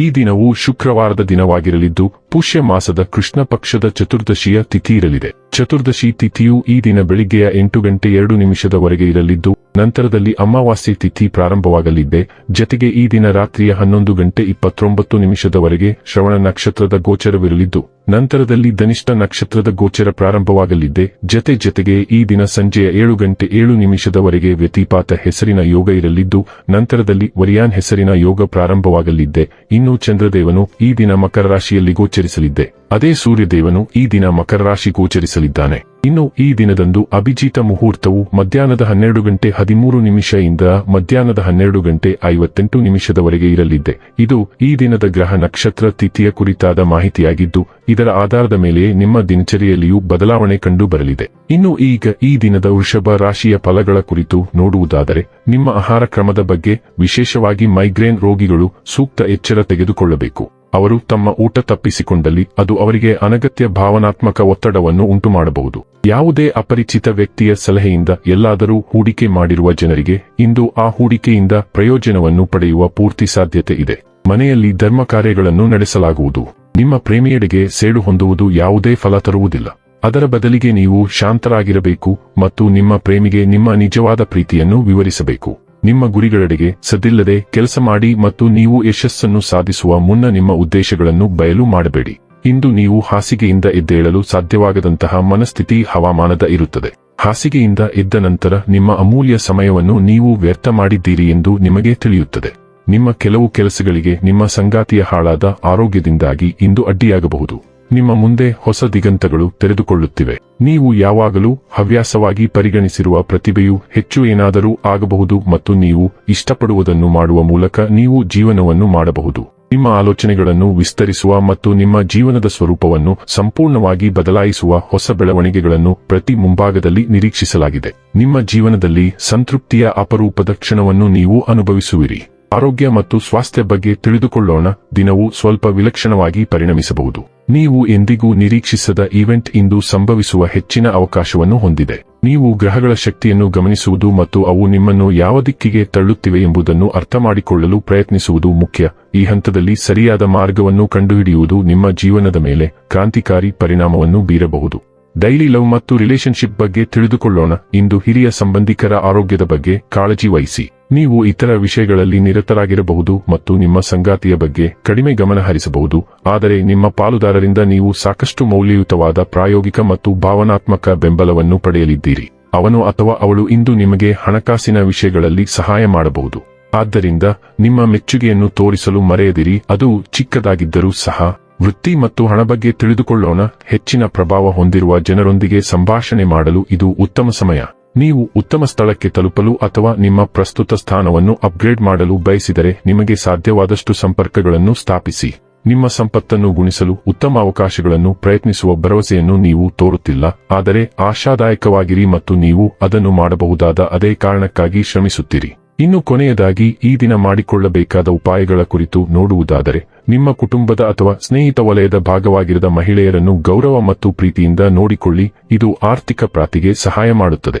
ಈ ದಿನವು ಶುಕ್ರವಾರದ ದಿನವಾಗಿರಲಿದ್ದು, ಪುಷ್ಯ ಮಾಸದ ಕೃಷ್ಣ ಪಕ್ಷದ ಚತುರ್ದಶಿಯ ತಿಥಿ ಇರಲಿದೆ. ಚತುರ್ದಶಿ ತಿಥಿಯು ಈ ದಿನ ಬೆಳಿಗ್ಗೆಯ ಎಂಟು ಗಂಟೆ ಎರಡು ನಿಮಿಷದವರೆಗೆ ಇರಲಿದ್ದು ನಂತರದಲ್ಲಿ ಅಮಾವಾಸ್ಯೆ ತಿಥಿ ಪ್ರಾರಂಭವಾಗಲಿದೆ. ಜತೆಗೆ ಈ ದಿನ ರಾತ್ರಿಯ ಹನ್ನೊಂದು ಗಂಟೆ ಇಪ್ಪತ್ತೊಂಬತ್ತು ನಿಮಿಷದವರೆಗೆ ಶ್ರವಣ ನಕ್ಷತ್ರದ ಗೋಚರವಿರಲಿದ್ದು, ನಂತರದಲ್ಲಿ ಧನಿಷ್ಠ ನಕ್ಷತ್ರದ ಗೋಚರ ಪ್ರಾರಂಭವಾಗಲಿದೆ. ಜತೆ ಜತೆಗೆ ಈ ದಿನ ಸಂಜೆಯ ಏಳು ಗಂಟೆ ಏಳು ನಿಮಿಷದವರೆಗೆ ವ್ಯತಿಪಾತ ಹೆಸರಿನ ಯೋಗ ಇರಲಿದ್ದು, ನಂತರದಲ್ಲಿ ವರಿಯಾನ್ ಹೆಸರಿನ ಯೋಗ ಪ್ರಾರಂಭವಾಗಲಿದೆ. ಇನ್ನು ಚಂದ್ರದೇವನು ಈ ದಿನ ಮಕರ ರಾಶಿಯಲ್ಲಿ ಗೋಚರಿಸಲಿದ್ದೆ ಅದೇ ಸೂರ್ಯದೇವನು ಈ ದಿನ ಮಕರ ರಾಶಿ ಗೋಚರಿಸಲಿದ್ದಾನೆ. ಇನ್ನು ಈ ದಿನದಂದು ಅಭಿಜಿತ ಮುಹೂರ್ತವು ಮಧ್ಯಾಹ್ನದ ಹನ್ನೆರಡು ಗಂಟೆ ಹದಿಮೂರು ನಿಮಿಷದಿಂದ ಮಧ್ಯಾಹ್ನದ ಹನ್ನೆರಡು ಗಂಟೆ ಐವತ್ತೆಂಟು ನಿಮಿಷದವರೆಗೆ ಇರಲಿದೆ. ಇದು ಈ ದಿನದ ಗ್ರಹ ನಕ್ಷತ್ರ ತಿಥಿಯ ಕುರಿತಾದ ಮಾಹಿತಿಯಾಗಿದ್ದು, ಇದರ ಆಧಾರದ ಮೇಲೆ ನಿಮ್ಮ ದಿನಚರಿಯಲ್ಲಿಯೂ ಬದಲಾವಣೆ ಕಂಡು ಬರಲಿದೆ ಇನ್ನು ಈಗ ಈ ದಿನದ ವೃಷಭ ರಾಶಿಯ ಫಲಗಳ ಕುರಿತು ನೋಡುವುದಾದರೆ, ನಿಮ್ಮ ಆಹಾರ ಕ್ರಮದ ಬಗ್ಗೆ ವಿಶೇಷವಾಗಿ ಮೈಗ್ರೇನ್ ರೋಗಿಗಳು ಸೂಕ್ತ ಎಚ್ಚರ ತೆಗೆದುಕೊಳ್ಳಬೇಕು. ಅವರು ತಮ್ಮ ಊಟ ತಪ್ಪಿಸಿಕೊಂಡಲ್ಲಿ ಅದು ಅವರಿಗೆ ಅನಗತ್ಯ ಭಾವನಾತ್ಮಕ ಒತ್ತಡವನ್ನು ಉಂಟುಮಾಡಬಹುದು. ಯಾವುದೇ ಅಪರಿಚಿತ ವ್ಯಕ್ತಿಯ ಸಲಹೆಯಿಂದ ಎಲ್ಲಾದರೂ ಹೂಡಿಕೆ ಮಾಡಿರುವ ಜನರಿಗೆ ಇಂದು ಆ ಹೂಡಿಕೆಯಿಂದ ಪ್ರಯೋಜನವನ್ನು ಪಡೆಯುವ ಪೂರ್ತಿ ಸಾಧ್ಯತೆ ಇದೆ. ಮನೆಯಲ್ಲಿ ಧರ್ಮ ಕಾರ್ಯಗಳನ್ನು ನಡೆಸಲಾಗುವುದು. ನಿಮ್ಮ ಪ್ರೇಮಿಯಡೆಗೆ ಸೇಡು ಹೊಂದುವುದು ಯಾವುದೇ ಫಲ ತರುವುದಿಲ್ಲ. ಅದರ ಬದಲಿಗೆ ನೀವು ಶಾಂತರಾಗಿರಬೇಕು ಮತ್ತು ನಿಮ್ಮ ಪ್ರೇಮಿಗೆ ನಿಮ್ಮ ನಿಜವಾದ ಪ್ರೀತಿಯನ್ನು ವಿವರಿಸಬೇಕು. ನಿಮ್ಮ ಗುರಿಗಳೆಡೆಗೆ ಸದಿಲ್ಲದೆ ಕೆಲಸ ಮಾಡಿ ಮತ್ತು ನೀವು ಯಶಸ್ಸನ್ನು ಸಾಧಿಸುವ ಮುನ್ನ ನಿಮ್ಮ ಉದ್ದೇಶಗಳನ್ನು ಬಯಲು ಮಾಡಬೇಡಿ. ಇಂದು ನೀವು ಹಾಸಿಗೆಯಿಂದ ಎದ್ದೇಳಲು ಸಾಧ್ಯವಾಗದಂತಹ ಮನಸ್ಥಿತಿ ಹವಾಮಾನದ ಇರುತ್ತದೆ. ಹಾಸಿಗೆಯಿಂದ ಎದ್ದ ನಂತರ ನಿಮ್ಮ ಅಮೂಲ್ಯ ಸಮಯವನ್ನು ನೀವು ವ್ಯರ್ಥ ಮಾಡಿದ್ದೀರಿ ಎಂದು ನಿಮಗೆ ತಿಳಿಯುತ್ತದೆ. ನಿಮ್ಮ ಕೆಲವು ಕೆಲಸಗಳಿಗೆ ನಿಮ್ಮ ಸಂಗಾತಿಯ ಹಾಳಾದ ಆರೋಗ್ಯದಿಂದಾಗಿ ಇಂದು ಅಡ್ಡಿಯಾಗಬಹುದು. ನಿಮ್ಮ ಮುಂದೆ ಹೊಸ ದಿಗಂತಗಳು ತೆರೆದುಕೊಳ್ಳುತ್ತಿವೆ. ನೀವು ಯಾವಾಗಲೂ ಹವ್ಯಾಸವಾಗಿ ಪರಿಗಣಿಸಿರುವ ಪ್ರತಿಭೆಯು ಹೆಚ್ಚು ಏನಾದರೂ ಆಗಬಹುದು ಮತ್ತು ನೀವು ಇಷ್ಟಪಡುವುದನ್ನು ಮಾಡುವ ಮೂಲಕ ನೀವು ಜೀವನವನ್ನು ಮಾಡಬಹುದು. ನಿಮ್ಮ ಆಲೋಚನೆಗಳನ್ನು ವಿಸ್ತರಿಸುವ ಮತ್ತು ನಿಮ್ಮ ಜೀವನದ ಸ್ವರೂಪವನ್ನು ಸಂಪೂರ್ಣವಾಗಿ ಬದಲಾಯಿಸುವ ಹೊಸ ಬೆಳವಣಿಗೆಗಳನ್ನು ಪ್ರತಿ ಮುಂಭಾಗದಲ್ಲಿ ನಿರೀಕ್ಷಿಸಲಾಗಿದೆ. ನಿಮ್ಮ ಜೀವನದಲ್ಲಿ ಸಂತೃಪ್ತಿಯ ಅಪರೂಪದ ಕ್ಷಣವನ್ನು ನೀವು ಅನುಭವಿಸುವಿರಿ. ಆರೋಗ್ಯ ಮತ್ತು ಸ್ವಾಸ್ಥ್ಯ ಬಗ್ಗೆ ತಿಳಿದುಕೊಳ್ಳೋಣ. ದಿನವು ಸ್ವಲ್ಪ ವಿಲಕ್ಷಣವಾಗಿ ಪರಿಣಮಿಸಬಹುದು. ನೀವು ಎಂದಿಗೂ ನಿರೀಕ್ಷಿಸದ ಈವೆಂಟ್ ಇಂದು ಸಂಭವಿಸುವ ಹೆಚ್ಚಿನ ಅವಕಾಶವನ್ನು ಹೊಂದಿದೆ. ನೀವು ಗ್ರಹಗಳ ಶಕ್ತಿಯನ್ನು ಗಮನಿಸುವುದು ಮತ್ತು ಅವು ನಿಮ್ಮನ್ನು ಯಾವ ದಿಕ್ಕಿಗೆ ತಳ್ಳುತ್ತಿವೆ ಎಂಬುದನ್ನು ಅರ್ಥಮಾಡಿಕೊಳ್ಳಲು ಪ್ರಯತ್ನಿಸುವುದು ಮುಖ್ಯ. ಈ ಹಂತದಲ್ಲಿ ಸರಿಯಾದ ಮಾರ್ಗವನ್ನು ಕಂಡುಹಿಡಿಯುವುದು ನಿಮ್ಮ ಜೀವನದ ಮೇಲೆ ಕ್ರಾಂತಿಕಾರಿ ಪರಿಣಾಮವನ್ನು ಬೀರಬಹುದು. ಡೈಲಿ ಲವ್ ಮತ್ತು ರಿಲೇಶನ್ಶಿಪ್ ಬಗ್ಗೆ ತಿಳಿದುಕೊಳ್ಳೋಣ. ಇಂದು ಹಿರಿಯ ಸಂಬಂಧಿಕರ ಆರೋಗ್ಯದ ಬಗ್ಗೆ ಕಾಳಜಿ ವಹಿಸಿ. ನೀವು ಇತರ ವಿಷಯಗಳಲ್ಲಿ ನಿರತರಾಗಿರಬಹುದು ಮತ್ತು ನಿಮ್ಮ ಸಂಗಾತಿಯ ಬಗ್ಗೆ ಕಡಿಮೆ ಗಮನ ಹರಿಸಬಹುದು, ಆದರೆ ನಿಮ್ಮ ಪಾಲುದಾರರಿಂದ ನೀವು ಸಾಕಷ್ಟು ಮೌಲ್ಯಯುತವಾದ ಪ್ರಾಯೋಗಿಕ ಮತ್ತು ಭಾವನಾತ್ಮಕ ಬೆಂಬಲವನ್ನು ಪಡೆಯಲಿದ್ದೀರಿ. ಅವನು ಅಥವಾ ಅವಳು ಇಂದು ನಿಮಗೆ ಹಣಕಾಸಿನ ವಿಷಯಗಳಲ್ಲಿ ಸಹಾಯ ಮಾಡಬಹುದು. ಆದ್ದರಿಂದ ನಿಮ್ಮ ಮೆಚ್ಚುಗೆಯನ್ನು ತೋರಿಸಲು ಮರೆಯದಿರಿ, ಅದು ಚಿಕ್ಕದಾಗಿದ್ದರೂ ಸಹ. ವೃತ್ತಿ ಮತ್ತು ಹಣ ಬಗ್ಗೆ ತಿಳಿದುಕೊಳ್ಳೋಣ, ಹೆಚ್ಚಿನ ಪ್ರಭಾವ ಹೊಂದಿರುವ ಜನರೊಂದಿಗೆ ಸಂಭಾಷಣೆ ಮಾಡಲು ಇದು ಉತ್ತಮ ಸಮಯ. ನೀವು ಉತ್ತಮ ಸ್ಥಳಕ್ಕೆ ತಲುಪಲು ಅಥವಾ ನಿಮ್ಮ ಪ್ರಸ್ತುತ ಸ್ಥಾನವನ್ನು ಅಪ್ಗ್ರೇಡ್ ಮಾಡಲು ಬಯಸಿದರೆ ನಿಮಗೆ ಸಾಧ್ಯವಾದಷ್ಟು ಸಂಪರ್ಕಗಳನ್ನು ಸ್ಥಾಪಿಸಿ. ನಿಮ್ಮ ಸಂಪತ್ತನ್ನು ಗುಣಿಸಲು ಉತ್ತಮ ಅವಕಾಶಗಳನ್ನು ಪ್ರಯತ್ನಿಸುವ ಭರವಸೆಯನ್ನು ನೀವು ತೋರುತ್ತಿಲ್ಲ, ಆದರೆ ಆಶಾದಾಯಕವಾಗಿರಿ ಮತ್ತು ನೀವು ಅದನ್ನು ಮಾಡಬಹುದಾದ ಅದೇ ಕಾರಣಕ್ಕಾಗಿ ಶ್ರಮಿಸುತ್ತೀರಿ. ಇನ್ನು ಕೊನೆಯದಾಗಿ, ಈ ದಿನ ಮಾಡಿಕೊಳ್ಳಬೇಕಾದ ಉಪಾಯಗಳ ಕುರಿತು ನೋಡುವುದಾದರೆ, ನಿಮ್ಮ ಕುಟುಂಬದ ಅಥವಾ ಸ್ನೇಹಿತ ವಲಯದ ಭಾಗವಾಗಿರದ ಮಹಿಳೆಯರನ್ನು ಗೌರವ ಮತ್ತು ಪ್ರೀತಿಯಿಂದ ನೋಡಿಕೊಳ್ಳಿ, ಇದು ಆರ್ಥಿಕ ಪ್ರಾತಿಗೆ ಸಹಾಯ ಮಾಡುತ್ತದೆ.